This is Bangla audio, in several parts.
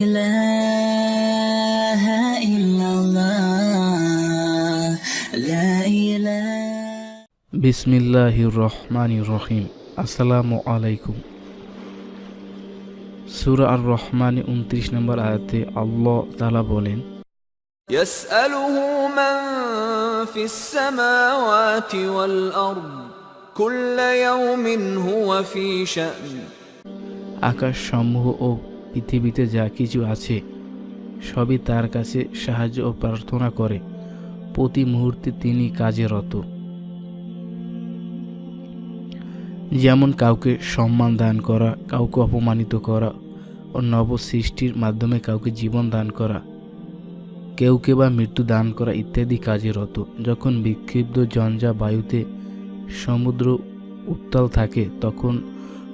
إله إلا الله لا إله বিসমিল্লাহির রহমান রহিম আসসালামু আলাইকুম সুরা আর রহমানে উনত্রিশ নম্বর আয়াতে আল্লাহ তালা বলেন يسأله من في السماوات والأرض كل يوم هو في شأن আকাশ সমূহ ও পৃথিবীতে যা কিছু আছে, সবই তার কাছে সাহায্য ও প্রার্থনা করে। প্রতি মুহূর্তে তিনি কাজে রত। যেমন কাউকে সম্মান দান করা, কাউকে অপমানিত করা ও নব সৃষ্টির মাধ্যমে কাউকে জীবন দান করা কেউকে বা মৃত্যু দান করা ইত্যাদি কাজে রত। যখন বিক্ষিপ্ত জঞ্জা বায়ুতে সমুদ্র উত্তাল থাকে, তখন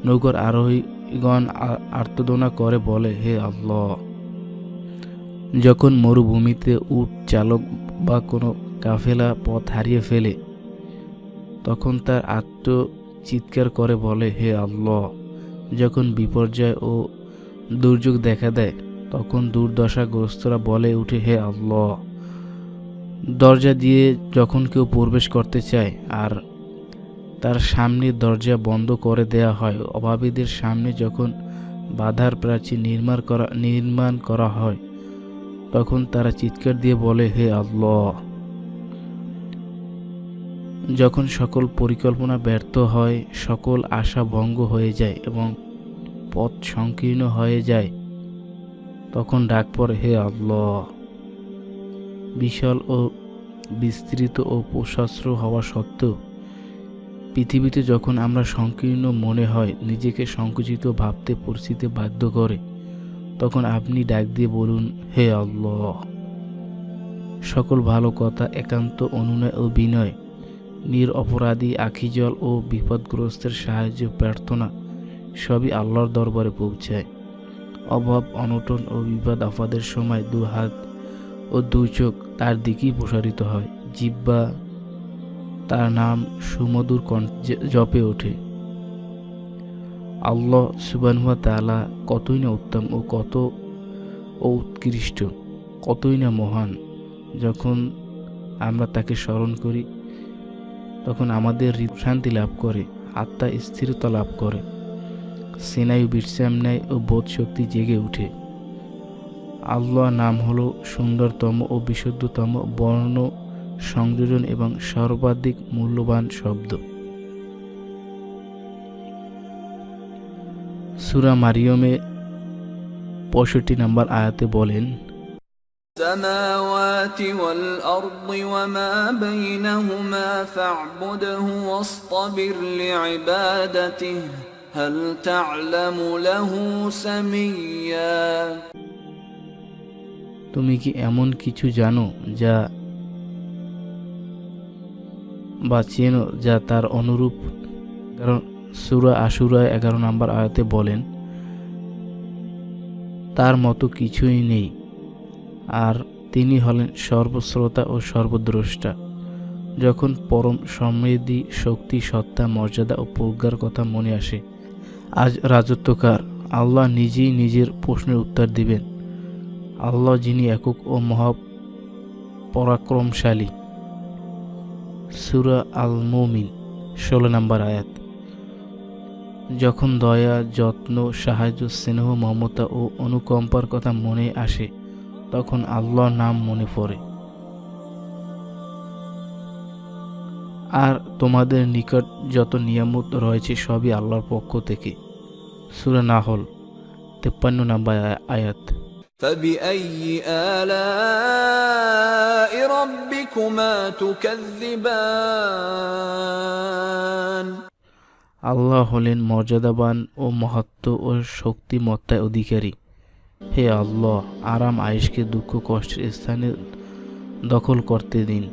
নৌকার আরোহীগণ আ- আর্তদনা করে, বলে, হে আল্লাহ, যখন মরুভূমিতে উট চালক বা কোনো কাফেলা পথ হারিয়ে ফেলে, তখন তার আত্ম চিৎকার করে, বলে, হে আল্লাহ, যখন বিপর্যয় ও দুর্যোগ দেখা দেয়, তখন দুর্দশাগ্রস্তরা বলে উঠে, হে আল্লাহ, দরজা দিয়ে যখন কেউ প্রবেশ করতে চায়, আর তার সামনে দরজা বন্ধ করে দেয়া হয়। অভাবীদের সামনে যখন বাধার প্রাচীর নির্মাণ করা নির্মাণ করা হয়, তখন তারা চিৎকার দিয়ে বলে, হে আল্লাহ! যখন সকল পরিকল্পনা ব্যর্থ হয়, সকল আশা ভঙ্গ হয়ে যায় এবং পথ সংকীর্ণ হয়ে যায়, তখন ডাক পড়ে, হে আল্লাহ! বিশাল ও বিস্তৃত ও প্রশস্ত্র হওয়া সত্ত্বেও পৃথিবীতে যখন আমরা সংকীর্ণ মনে হয়, নিজেকে সংকুচিত ভাবতে পরিস্থিতি বাধ্য করে, তখন আপনি ডাক দিয়ে বলুন, হে আল্লাহ। সকল ভালো কথা, একান্ত অনুনয় ও বিনয়, নির অপরাধী, আখিজল ও বিপদগ্রস্তের সাহায্য, প্রার্থনা, সবই আল্লাহর দরবারে পৌঁছায়। অভাব, অনটন ও বিপদ আফাদের সময় দু হাত ও দু চোখ তার দিকেই প্রসারিত হয়। জিব্বা তার নাম সুমধুর কণ্ঠে জপে ওঠে। আল্লাহ সুবানুয়া তালা কতই না উত্তম ও কত ও উৎকৃষ্ট, কতই না মহান। যখন আমরা তাকে স্মরণ করি, তখন আমাদের হৃদ শান্তি লাভ করে, আত্মা স্থিরতা লাভ করে। সেনায়ু বিশ্রাম নেয় ও বোধ শক্তি জেগে ওঠে। আল্লাহ নাম হলো সুন্দরতম ও বিশুদ্ধতম বর্ণ সংযোজন এবং সর্বাধিক মূল্যবান শব্দ সুরা মারিয়মে পঁয়ষট্টি নম্বর আয়াতে বলেন السماوات والأرض وما بينهما فاعبده واصطبر لعبادته هل تعلم له سميا তুমি কি এমন কিছু জানো যা বা চেনো যা তার অনুরূপ। কারণ সুরা আশুরায় এগারো নম্বর আয়াতে বলেন, তার মতো কিছুই নেই। আর তিনি হলেন সর্বশ্রোতা ও সর্বদ্রষ্টা। যখন পরম সমৃদ্ধি, শক্তি, সত্তা, মর্যাদা ও প্রজ্ঞার কথা মনে আসে, আজ রাজত্বকার আল্লাহ নিজেই নিজের প্রশ্নের উত্তর দিবেন। আল্লাহ যিনি একক ও মহা পরাক্রমশালী সুরা আল মুমিন ষোলো নম্বর আয়াত। যখন দয়া, যত্ন, সাহায্য, স্নেহ, মমতা ও অনুকম্পার কথা মনে আসে, তখন আল্লাহর নাম মনে পড়ে। আর তোমাদের নিকট যত নিয়ামত রয়েছে, সবই আল্লাহর পক্ষ থেকে। সুরা নাহল, তেপ্পান্ন নম্বর আয়াত। فبأي آلاء ربكما تكذبان আল্লাহ হলেন মর্যাদাবান ও মহত্ব ও শক্তিমত্তায় অধিকারী হে আল্লাহ আরাম আয়েশকে দুঃখ কষ্টের স্থানে দখল করতে দিন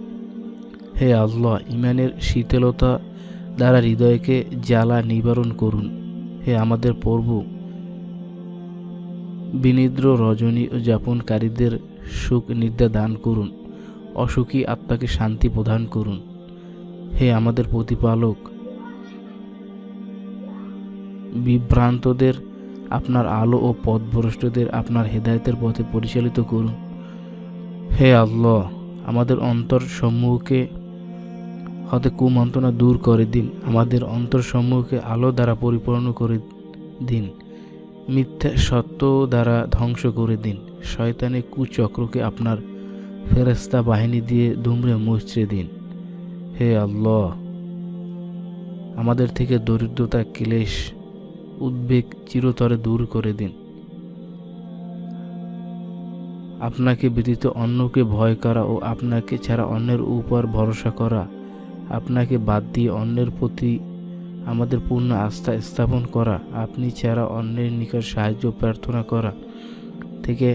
হে আল্লাহ ইমানের শীতলতা দ্বারা হৃদয়কে জ্বালা নিবারণ করুন হে আমাদের প্রভু বিনিদ্র রজনী যাপনকারীদের সুখ নিদ্রা দান করুন, অসুখী আত্মাকে শান্তি প্রদান করুন। হে আমাদের প্রতিপালক, বিভ্রান্তদের আপনার আলো ও পথভ্রষ্টদের আপনার হেদায়েতের পথে পরিচালিত করুন। হে আল্লাহ, আমাদের অন্তর সমূহকে হতে কুমন্ত্রণা দূর করে দিন, আমাদের অন্তর সমূহকে আলো দ্বারা পরিপূর্ণ করে দিন। মিথ্যা সত্য দ্বারা ধ্বংস করে দিন। শয়তানে কুচক্রকে আপনার ফেরেস্তা বাহিনী দিয়ে দুমড়ে মুচড়ে দিন। হে আল্লাহ, আমাদের থেকে দরিদ্রতা, ক্লেশ, উদ্বেগ চিরতরে দূর করে দিন। আপনাকে ব্যতীত অন্যকে ভয় করা ও আপনাকে ছাড়া অন্যের উপর ভরসা করা, আপনাকে বাদ দিয়ে অন্যের প্রতি আমাদের পূর্ণ আস্থা স্থাপন করা, আপনি ছাড়া অন্যের নিকট সাহায্য প্রার্থনা করা থেকে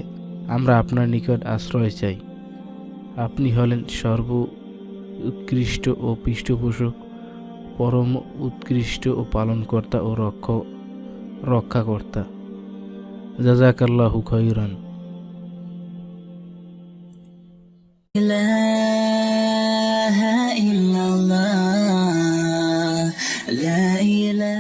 আমরা আপনার নিকট আশ্রয় চাই। আপনি হলেন সর্ব উৎকৃষ্ট ও পৃষ্ঠপোষক, পরম উৎকৃষ্ট ও পালনকর্তা ও রক্ষ, রক্ষাকর্তা। জাজাকাল্লাহু খৈরান ইলাহা ইল্লাল্লাহ। لا إله